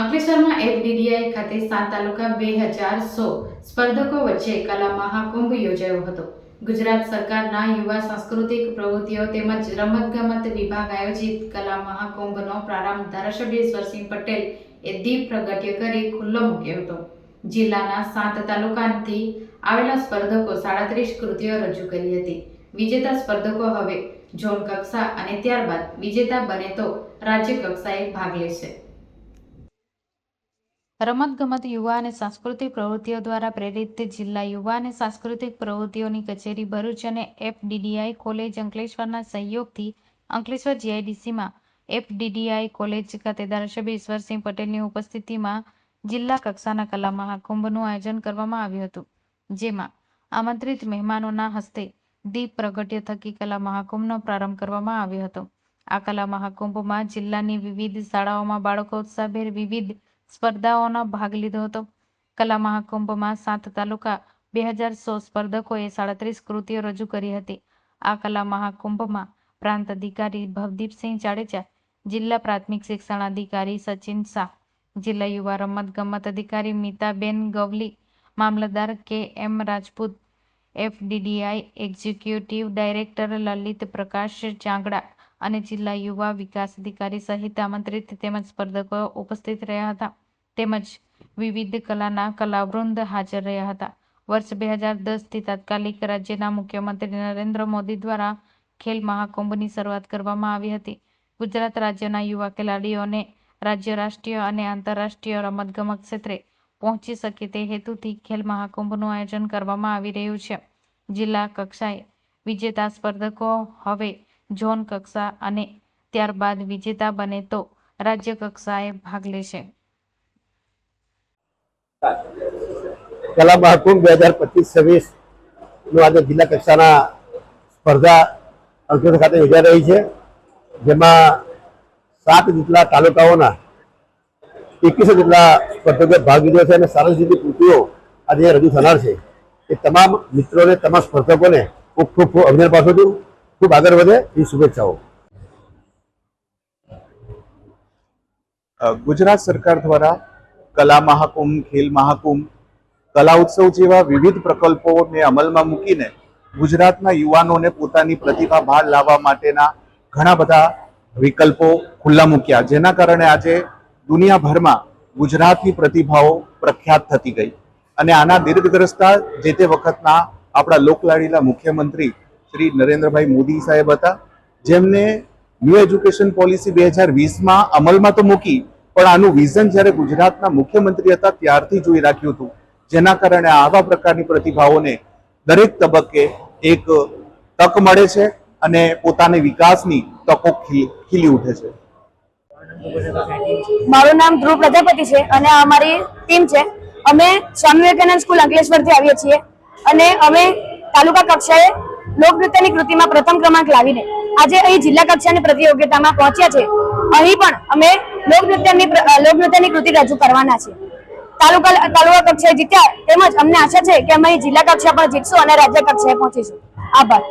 અંકલેશ્વરમાં એફડીડીઆઈ ખાતે સાત તાલુકા બે હજાર સો સ્પર્ધકો વચ્ચે કલા મહાકુંભ યોજાયો હતો. ગુજરાત સરકારના યુવા સાંસ્કૃતિક પ્રવૃત્તિઓ તેમજ રમતગમત વિભાગ આયોજિત કલા મહાકુંભનો પ્રારંભ ધારાસભ્ય ઈશ્વરસિંહ પટેલ એ દીપ પ્રગટ્ય કરી ખુલ્લો મૂક્યો હતો. જિલ્લાના સાત તાલુકાથી આવેલા સ્પર્ધકો સાડત્રીસ કૃતિઓ રજૂ કરી હતી. વિજેતા સ્પર્ધકો હવે ઝોન કક્ષા અને ત્યારબાદ વિજેતા બને તો રાજ્ય કક્ષાએ ભાગ લેશે. રમતગમત યુવા અને સાંસ્કૃતિક પ્રવૃત્તિઓ દ્વારા પ્રેરિત જિલ્લા યુવા અને સાંસ્કૃતિક પ્રવૃત્તિઓની કચેરી ભરૂચ અને એફડીડીઆઈ કોલેજ અંકલેશ્વરના સહયોગથી અંકલેશ્વર જીઆઈડીસીમાં એફડીડીઆઈ કોલેજ ખાતે ધારાસભ્ય ઈશ્વરસિંહ પટેલની ઉપસ્થિતિમાં જિલ્લા કક્ષાના કલા મહાકુંભનું આયોજન કરવામાં આવ્યું હતું, જેમાં આમંત્રિત મહેમાનોના હસ્તે દીપ પ્રગટ્ય થકી કલા મહાકુંભનો પ્રારંભ કરવામાં આવ્યો હતો. આ કલા મહાકુંભમાં જિલ્લાની વિવિધ શાળાઓમાં બાળકો ઉત્સાહભેર વિવિધ સ્પર્ધાઓનો ભાગ લીધો હતો. કલા મહાકુંભમાં સાત તાલુકા બે હજાર સો સ્પર્ધકોએ સાડત્રીસ કૃતિઓ રજૂ કરી હતી. આ કલા મહાકુંભમાં પ્રાંત અધિકારી ભવદીપસિંહ જાડેજા, જિલ્લા પ્રાથમિક શિક્ષણ અધિકારી સચિન શાહ, જિલ્લા યુવા રમત ગમત અધિકારી મીતાબેન ગવલી, મામલતદાર K M Rajput FDDI executive director Lalit Prakash Changda અને જિલ્લા યુવા વિકાસ અધિકારી સહિત આમંત્રિત તેમજ સ્પર્ધકો ઉપસ્થિત રહ્યા હતા. તેમજ વિવિધ કલાના કલાવૃંદ હાજર રહ્યા હતા. વર્ષ બે હજાર દસથી તાત્કાલિક રાજ્યના મુખ્યમંત્રી નરેન્દ્ર મોદી દ્વારા ખેલ મહાકુંભની શરૂઆત કરવામાં આવી હતી. ગુજરાત રાજ્યના યુવા ખેલાડીઓને રાજ્ય રાષ્ટ્રીય અને આંતરરાષ્ટ્રીય રમતગમત ક્ષેત્રે પહોંચી શકે તે હેતુથી ખેલ મહાકુંભનું આયોજન કરવામાં આવી રહ્યું છે. જિલ્લા કક્ષાએ વિજેતા સ્પર્ધકો હવે ઝોન કક્ષા અને ત્યારબાદ વિજેતા બને તો રાજ્ય કક્ષાએ ભાગ લેશે. કલા મહાકુંભ બે હજાર પચીસ છવ્વીસનું આજે જિલ્લા કક્ષાના સ્પર્ધા અંકલેશ્વર ખાતે યોજાઈ રહી છે. જેમાં સાત જેટલા તાલુકાઓના એકવીસો જેટલા સ્પર્ધકોએ ભાગ લીધો છે અને સારા જેટલી કૃતિઓ આજે રજૂ થનાર છે. એ તમામ મિત્રોને, તમામ સ્પર્ધકોને ખૂબ ખૂબ ખૂબ અભિનંદન પાઠવું છું. ખૂબ આગળ વધે એ શુભેચ્છાઓ. ગુજરાત સરકાર દ્વારા કલા મહાકુંભ, ખેલ મહાકુંભ, કલા ઉત્સવ જેવા વિવિધ પ્રકલ્પોને અમલમાં મૂકીને ગુજરાતના યુવાનોને પોતાની પ્રતિભા બહાર લાવવા માટેના ઘણા બધા વિકલ્પો ખુલ્લા મૂક્યા. જેના કારણે આજે દુનિયાભરમાં ગુજરાતની પ્રતિભાઓ પ્રખ્યાત થતી ગઈ. અને આના દીર્ઘગ્રસ્તા જે તે વખતના આપણા લોકલાડીલા મુખ્યમંત્રી શ્રી નરેન્દ્રભાઈ મોદી સાહેબ હતા, જેમને ન્યૂ એજ્યુકેશન પોલિસી બે હજાર વીસમાં અમલમાં તો મૂકી, પણ આનું વિઝન જ્યારે ગુજરાતના મુખ્યમંત્રી હતા ત્યારથી જોઈ રાખ્યું હતું. જેના કારણે આવા પ્રકારની પ્રતિભાઓને દરેક તબક્કે એક તક મળે છે અને પોતાની વિકાસની તકો ખીલી ઉઠે છે. મારું નામ ધ્રુવ પ્રજાપતિ છે અને અમારી ટીમ છે. અમે સ્વામી વિવેકાનંદ સ્કૂલ અંકલેશ્વરથી આવીએ છીએ અને અમે તાલુકા કક્ષાએ લોકનૃત્યની કૃતિમાં પ્રથમ ક્રમાંક લાવીને આજે અહીં જિલ્લા કક્ષાની પ્રતિયોગિતામાં પહોંચ્યા છે. અહીં પણ અમે લોકનૃત્યની લોકનૃત્યની કૃતિ રજૂ કરવાના છે તાલુકા તાલુકા કક્ષાએ જીત્યા તેમજ અમને આશા છે કે અમે જિલ્લા કક્ષા પણ જીતશું અને રાજ્ય કક્ષાએ પહોંચીશું. આભાર.